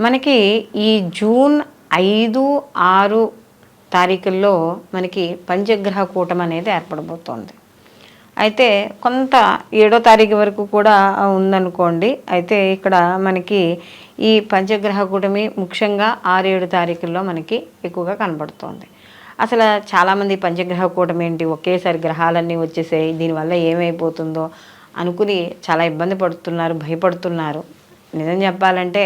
మనకి ఈ జూన్ ఐదు ఆరు తారీఖుల్లో మనకి పంచగ్రహ కూటం అనేది ఏర్పడబోతోంది. అయితే కొంత ఏడో తారీఖు వరకు కూడా ఉందనుకోండి. అయితే ఇక్కడ మనకి ఈ పంచగ్రహ కూటమి ముఖ్యంగా ఆరు ఏడు తారీఖుల్లో మనకి ఎక్కువగా కనబడుతోంది. అసలు చాలామంది పంచగ్రహ కూటమి ఏంటి? ఒకేసారి గ్రహాలన్నీ వచ్చేసాయి. దీనివల్ల ఏమైపోతుందో అనుకుని చాలా ఇబ్బంది పడుతున్నారు భయపడుతున్నారు. నిజం చెప్పాలంటే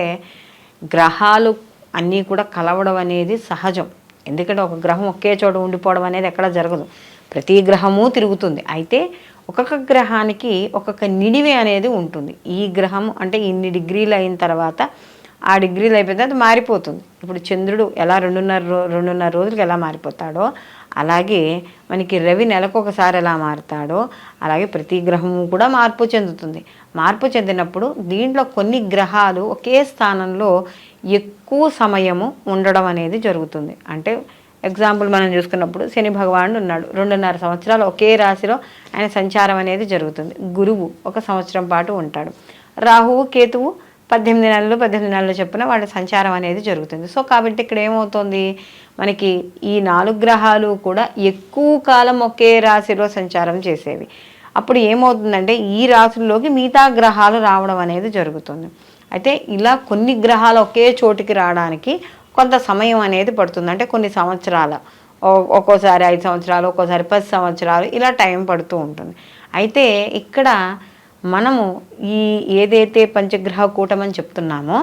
గ్రహాలు అన్నీ కూడా కలవడం అనేది సహజం. ఎందుకంటే ఒక గ్రహం ఒకే చోట ఉండిపోవడం అనేది ఎక్కడ జరగదు. ప్రతి గ్రహము తిరుగుతుంది. అయితే ఒక్కొక్క గ్రహానికి ఒక్కొక్క నిడివి అనేది ఉంటుంది. ఈ గ్రహం అంటే ఇన్ని డిగ్రీలు అయిన తర్వాత ఆ డిగ్రీలు అయిపోయిన తర్వాత మారిపోతుంది. ఇప్పుడు చంద్రుడు ఎలా రెండున్నర రో రెండున్నర రోజులకి ఎలా మారిపోతాడో అలాగే మనకి రవి నెలకు ఒకసారి ఎలా మారుతాడో అలాగే ప్రతి గ్రహము కూడా మార్పు చెందుతుంది. మార్పు చెందినప్పుడు దీంట్లో కొన్ని గ్రహాలు ఒకే స్థానంలో ఎక్కువ సమయము ఉండడం అనేది జరుగుతుంది. అంటే ఎగ్జాంపుల్ మనం చూసుకున్నప్పుడు శని భగవానుడు ఉన్నాడు. రెండున్నర సంవత్సరాలు ఒకే రాశిలో ఆయన సంచారం అనేది జరుగుతుంది. గురువు ఒక సంవత్సరం పాటు ఉంటాడు. రాహువు కేతువు పద్దెనిమిది నెలలు పద్దెనిమిది నెలలు చొప్పున వాళ్ళ సంచారం అనేది జరుగుతుంది. సో కాబట్టి ఇక్కడ ఏమవుతుంది? మనకి ఈ నాలుగు గ్రహాలు కూడా ఎక్కువ కాలం ఒకే రాశిలో సంచారం చేసేవి. అప్పుడు ఏమవుతుందంటే ఈ రాశుల్లోకి మిగతా గ్రహాలు రావడం అనేది జరుగుతుంది. అయితే ఇలా కొన్ని గ్రహాలు ఒకే చోటికి రావడానికి కొంత సమయం అనేది పడుతుంది. అంటే కొన్ని సంవత్సరాల ఒ- ఒక్కోసారి ఐదు సంవత్సరాలు ఒక్కోసారి పది సంవత్సరాలు ఇలా టైం పడుతూ ఉంటుంది. అయితే ఇక్కడ మనము ఈ ఏదైతే పంచగ్రహ కూటమని చెప్తున్నామో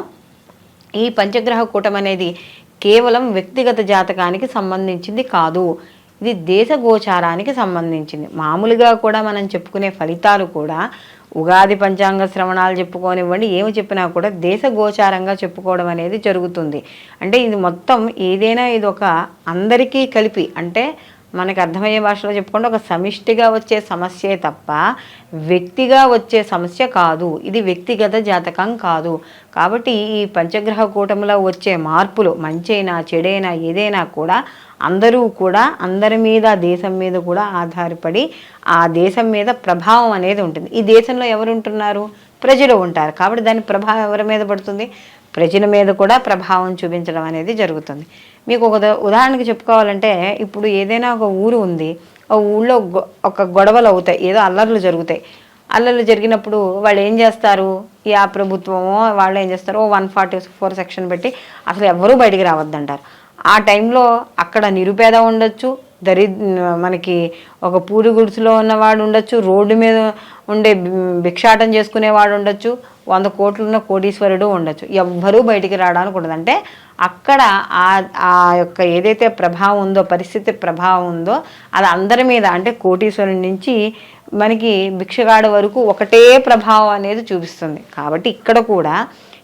ఈ పంచగ్రహ కూటం అనేది కేవలం వ్యక్తిగత జాతకానికి సంబంధించింది కాదు. ఇది దేశ గోచారానికి సంబంధించింది. మామూలుగా కూడా మనం చెప్పుకునే ఫలితాలు కూడా ఉగాది పంచాంగ శ్రవణాలు చెప్పుకోనివ్వండి ఏమి చెప్పినా కూడా దేశ గోచారంగా చెప్పుకోవడం అనేది జరుగుతుంది. అంటే ఇది మొత్తం ఏదైనా ఇది ఒక అందరికీ కలిపి అంటే మనకు అర్థమయ్యే భాషలో చెప్పుకుంటే ఒక సమిష్టిగా వచ్చే సమస్యే తప్ప వ్యక్తిగా వచ్చే సమస్య కాదు. ఇది వ్యక్తిగత జాతకం కాదు. కాబట్టి ఈ పంచగ్రహ కూటమిలో వచ్చే మార్పులు మంచైనా చెడైనా ఏదైనా కూడా అందరూ కూడా అందరి మీద దేశం మీద కూడా ఆధారపడి ఆ దేశం మీద ప్రభావం అనేది ఉంటుంది. ఈ దేశంలో ఎవరు ఉంటున్నారు ప్రజలు ఉంటారు. కాబట్టి దాని ప్రభావం ఎవరి మీద పడుతుంది? ప్రజల మీద కూడా ప్రభావం చూపించడం అనేది జరుగుతుంది. మీకు ఒక ఉదాహరణకు ఉదాహరణకి చెప్పుకోవాలంటే ఇప్పుడు ఏదైనా ఒక ఊరు ఉంది ఆ ఊళ్ళో గొ- ఒక గొడవలు అవుతాయి ఏదో అల్లర్లు జరుగుతాయి. అల్లర్లు జరిగినప్పుడు వాళ్ళు ఏం చేస్తారు? ఈ ఆ ప్రభుత్వమో వాళ్ళు ఏం చేస్తారు? ఓ వన్ ఫార్టీ ఫోర్ సెక్షన్ పెట్టి అసలు ఎవరూ బయటికి రావద్దంటారు. ఆ టైంలో అక్కడ నిరుపేద ఉండొచ్చు దరి మనకి ఒక పూరి గుడిసెలో ఉన్నవాడు ఉండొచ్చు రోడ్డు మీద ఉండే భిక్షాటం చేసుకునేవాడు ఉండొచ్చు వంద కోట్లు ఉన్న కోటీశ్వరుడు ఉండొచ్చు. ఎవ్వరూ బయటికి రావడానికి ఉండదు. అంటే అక్కడ ఆ ఆ యొక్క ఏదైతే ప్రభావం ఉందో పరిస్థితి ప్రభావం ఉందో అది అందరి మీద అంటే కోటీశ్వరుడి నుంచి మనకి భిక్షగాడు వరకు ఒకటే ప్రభావం అనేది చూపిస్తుంది. కాబట్టి ఇక్కడ కూడా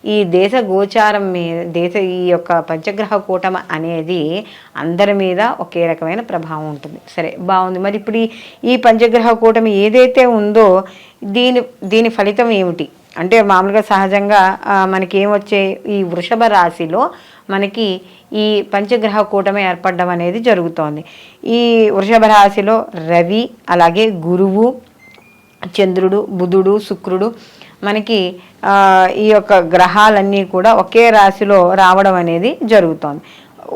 ఈ దేశ గోచారం మీద దేశ ఈ యొక్క పంచగ్రహ కూటమి అనేది అందరి మీద ఒకే రకమైన ప్రభావం ఉంటుంది. సరే బాగుంది. మరి ఇప్పుడు ఈ- పంచగ్రహ కూటమి ఏదైతే ఉందో దీని దీని ఫలితం ఏమిటి? అంటే మామూలుగా సహజంగా మనకి ఏమొచ్చే ఈ వృషభ రాశిలో మనకి ఈ పంచగ్రహ కూటమి ఏర్పడడం అనేది జరుగుతోంది. ఈ వృషభ రాశిలో రవి అలాగే గురువు చంద్రుడు బుధుడు శుక్రుడు మనకి ఈ యొక్క గ్రహాలన్నీ కూడా ఒకే రాశిలో రావడం అనేది జరుగుతోంది.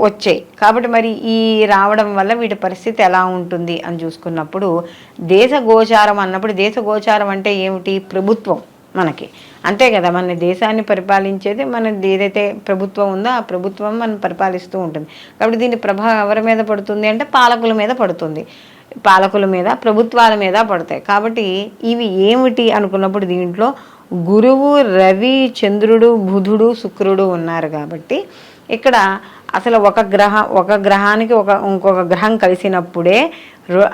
వచ్చాయి. కాబట్టి మరి ఈ రావడం వల్ల వీటి పరిస్థితి ఎలా ఉంటుంది అని చూసుకున్నప్పుడు దేశ గోచారం అన్నప్పుడు దేశ గోచారం అంటే ఏమిటి? ప్రభుత్వం మనకి. అంతే కదా మన దేశాన్ని పరిపాలించేది మన ఏదైతే ప్రభుత్వం ఉందో ఆ ప్రభుత్వం మనం పరిపాలిస్తూ ఉంటుంది. కాబట్టి దీని ప్రభావం ఎవరి మీద పడుతుంది అంటే పాలకుల మీద పడుతుంది. పాలకుల మీద ప్రభుత్వాల మీద పడతాయి. కాబట్టి ఇవి ఏమిటి అనుకున్నప్పుడు దీంట్లో గురువు రవి చంద్రుడు బుధుడు శుక్రుడు ఉన్నారు కాబట్టి ఇక్కడ అసలు ఒక గ్రహ ఒక గ్రహానికి ఒక ఇంకొక గ్రహం కలిసినప్పుడే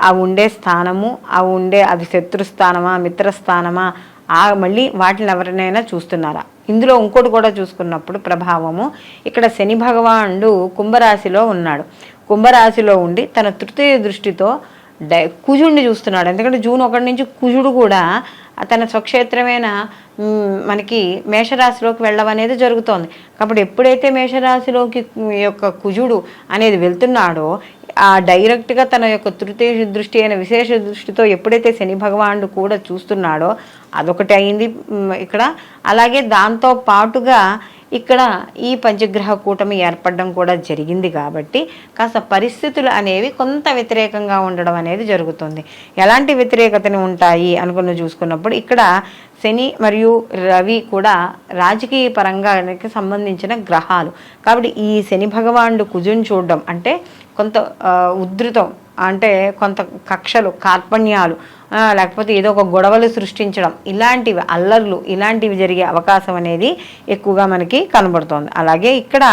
ఆ ఉండే స్థానము ఆ ఉండే అది శత్రు స్థానమా ఆ మళ్ళీ వాటిని ఎవరినైనా చూస్తున్నారా? ఇందులో ఇంకోటి కూడా చూసుకున్నప్పుడు ప్రభావము ఇక్కడ శని భగవానుడు కుంభరాశిలో ఉన్నాడు. కుంభరాశిలో ఉండి తన తృతీయ దృష్టితో డై కుజుడిని చూస్తున్నాడు. ఎందుకంటే జూన్ ఒకటి నుంచి కుజుడు కూడా తన స్వక్షేత్రమైన మనకి మేషరాశిలోకి వెళ్ళడం అనేది జరుగుతోంది. కాబట్టి ఎప్పుడైతే మేషరాశిలోకి యొక్క కుజుడు అనేది వెళ్తున్నాడో ఆ డైరెక్ట్గా తన యొక్క తృతీయ దృష్టి అయిన విశేష దృష్టితో ఎప్పుడైతే శని భగవానుడు కూడా చూస్తున్నాడో అదొకటి అయింది ఇక్కడ. అలాగే దాంతో పాటుగా ఇక్కడ ఈ పంచగ్రహ కూటమి ఏర్పడడం కూడా జరిగింది కాబట్టి కాస్త పరిస్థితులు అనేవి కొంత వ్యతిరేకంగా ఉండడం అనేది జరుగుతుంది. ఎలాంటి వ్యతిరేకతని ఉంటాయి అనుకుని చూసుకున్నప్పుడు ఇక్కడ శని మరియు రవి కూడా రాజకీయ పరంగా సంబంధించిన గ్రహాలు. కాబట్టి ఈ శని భగవానుడు కుజుని చూడడం అంటే కొంత ఉధృతం అంటే కొంత కక్షలు కార్పణ్యాలు లేకపోతే ఏదో ఒక గొడవలు సృష్టించడం ఇలాంటివి అల్లర్లు ఇలాంటివి జరిగే అవకాశం అనేది ఎక్కువగా మనకి కనబడుతోంది. అలాగే ఇక్కడ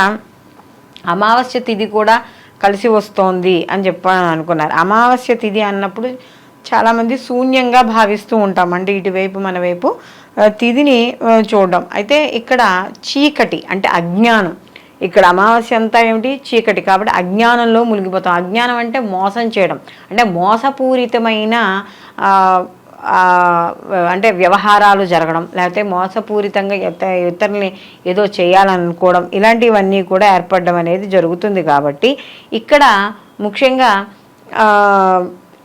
అమావాస్య తిథి కూడా కలిసి వస్తోంది అని చెప్పని అనుకున్నారు. అమావాస్య తిథి అన్నప్పుడు చాలామంది శూన్యంగా భావిస్తూ ఉంటాం. అంటే ఇటువైపు మన వైపు తిథిని చూడడం. అయితే ఇక్కడ చీకటి అంటే అజ్ఞానం ఇక్కడ అమావాస్య అంతా ఏమిటి? చీకటి. కాబట్టి అజ్ఞానంలో మునిగిపోతాం. అజ్ఞానం అంటే మోసం చేయడం. అంటే మోసపూరితమైన అంటే వ్యవహారాలు జరగడం. లేకపోతే మోసపూరితంగా ఇత- ఇతరుల్ని ఏదో చేయాలనుకోవడం. ఇలాంటివన్నీ కూడా ఏర్పడడం అనేది జరుగుతుంది కాబట్టి ఇక్కడ ముఖ్యంగా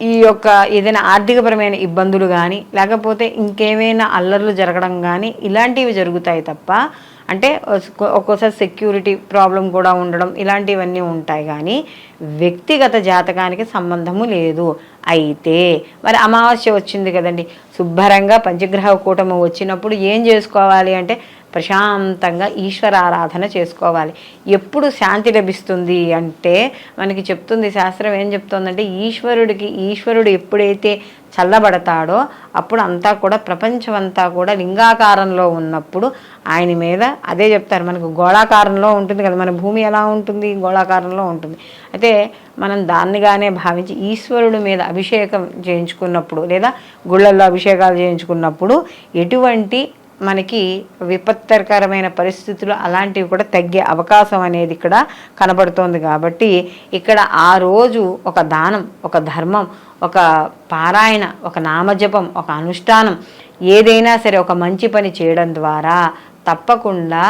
ఈ యొక్క ఏదైనా ఆర్థికపరమైన ఇబ్బందులు కానీ లేకపోతే ఇంకేమైనా అల్లర్లు జరగడం కానీ ఇలాంటివి జరుగుతాయి తప్ప అంటే ఒక్కోసారి సెక్యూరిటీ ప్రాబ్లం కూడా ఉండడం ఇలాంటివన్నీ ఉంటాయి కానీ వ్యక్తిగత జాతకానికి సంబంధము లేదు. అయితే మరి అమావాస్య వచ్చింది కదండి. శుభ్రంగా పంచగ్రహ కూటమి వచ్చినప్పుడు ఏం చేసుకోవాలి అంటే ప్రశాంతంగా ఈశ్వర ఆరాధన చేసుకోవాలి. ఎప్పుడు శాంతి లభిస్తుంది అంటే మనకి చెప్తుంది శాస్త్రం ఏం చెప్తుందంటే ఈశ్వరుడికి ఈశ్వరుడు ఎప్పుడైతే చల్లబడతాడో అప్పుడు అంతా కూడా ప్రపంచం అంతా కూడా లింగాకారంలో ఉన్నప్పుడు ఆయన మీద అదే చెప్తారు. మనకు గోళాకారంలో ఉంటుంది కదా మన భూమి ఎలా ఉంటుంది? గోళాకారంలో ఉంటుంది. అయితే మనం దాన్నిగానే భావించి ఈశ్వరుడి మీద అభిషేకం చేయించుకున్నప్పుడు లేదా గుళ్ళల్లో అభిషేకాలు చేయించుకున్నప్పుడు ఎటువంటి మనకి విపత్కరమైన పరిస్థితులు అలాంటివి కూడా తగ్గే అవకాశం అనేది ఇక్కడ కనబడుతోంది కాబట్టి ఇక్కడ ఆ రోజు ఒక దానం ఒక ధర్మం ఒక పారాయణ ఒక నామజపం ఒక అనుష్ఠానం ఏదైనా సరే ఒక మంచి పని చేయడం ద్వారా తప్పకుండా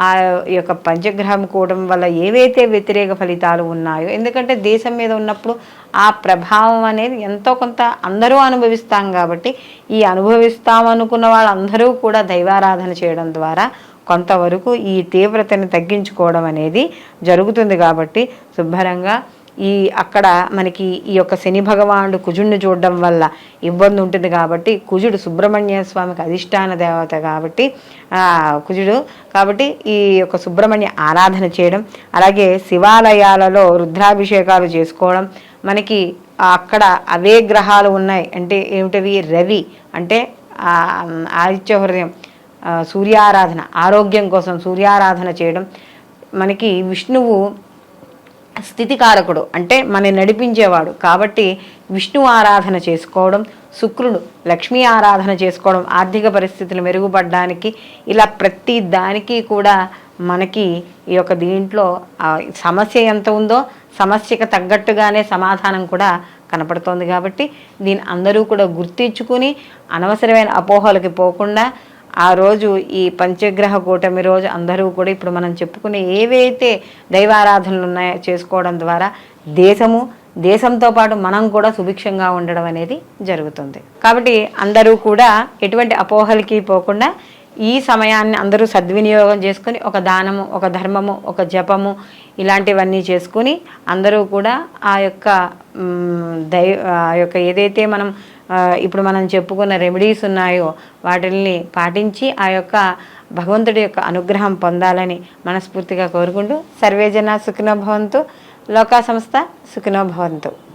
ఆ యొక్క పంచగ్రహం కూడడం వల్ల ఏవైతే వ్యతిరేక ఫలితాలు ఉన్నాయో ఎందుకంటే దేశం మీద ఉన్నప్పుడు ఆ ప్రభావం అనేది ఎంతో కొంత అందరూ అనుభవిస్తాం కాబట్టి ఈ అనుభవిస్తాం అనుకున్న వాళ్ళందరూ కూడా దైవారాధన చేయడం ద్వారా కొంతవరకు ఈ తీవ్రతని తగ్గించుకోవడం అనేది జరుగుతుంది కాబట్టి శుభ్రంగా ఈ అక్కడ మనకి ఈ యొక్క శని భగవానుడు కుజుడిని చూడడం వల్ల ఇబ్బంది ఉంటుంది కాబట్టి కుజుడు సుబ్రహ్మణ్య స్వామికి అధిష్టాన దేవత కాబట్టి కుజుడు కాబట్టి ఈ యొక్క సుబ్రహ్మణ్య ఆరాధన చేయడం అలాగే శివాలయాలలో రుద్రాభిషేకాలు చేసుకోవడం. మనకి అక్కడ అవే గ్రహాలు ఉన్నాయి. అంటే ఏమిటవి? రవి అంటే ఆదిత్య హృదయం సూర్యారాధన ఆరోగ్యం కోసం సూర్యారాధన చేయడం. మనకి విష్ణువు స్థితికారకుడు అంటే మన నడిపించేవాడు. కాబట్టి విష్ణు ఆరాధన చేసుకోవడం శుక్రుడు లక్ష్మీ ఆరాధన చేసుకోవడం ఆర్థిక పరిస్థితులు మెరుగుపడడానికి ఇలా ప్రతి దానికి కూడా మనకి ఈ యొక్క దీంట్లో సమస్య ఎంత ఉందో సమస్యకు తగ్గట్టుగానే సమాధానం కూడా కనపడుతోంది. కాబట్టి దీని అందరూ కూడా గుర్తించుకుని అనవసరమైన అపోహలకి పోకుండా ఆ రోజు ఈ పంచగ్రహ కూటమి రోజు అందరూ కూడా ఇప్పుడు మనం చెప్పుకునే ఏవైతే దైవారాధనలు ఉన్నాయో చేసుకోవడం ద్వారా దేశము దేశంతో పాటు మనం కూడా సుభిక్షంగా ఉండడం అనేది జరుగుతుంది. కాబట్టి అందరూ కూడా ఎటువంటి అపోహలకి పోకుండా ఈ సమయాన్ని అందరూ సద్వినియోగం చేసుకుని ఒక దానము ఒక ధర్మము ఒక జపము ఇలాంటివన్నీ చేసుకుని అందరూ కూడా ఆ యొక్క దై ఆ యొక్క ఏదైతే మనం ఇప్పుడు మనం చెప్పుకున్న రెమెడీస్ ఉన్నాయో వాటిల్ని పాటించి ఆ యొక్క భగవంతుడి యొక్క అనుగ్రహం పొందాలని మనస్ఫూర్తిగా కోరుకుంటూ సర్వేజన సుఖినోభవంతు లోకా సంస్థ సుఖినోభవంతు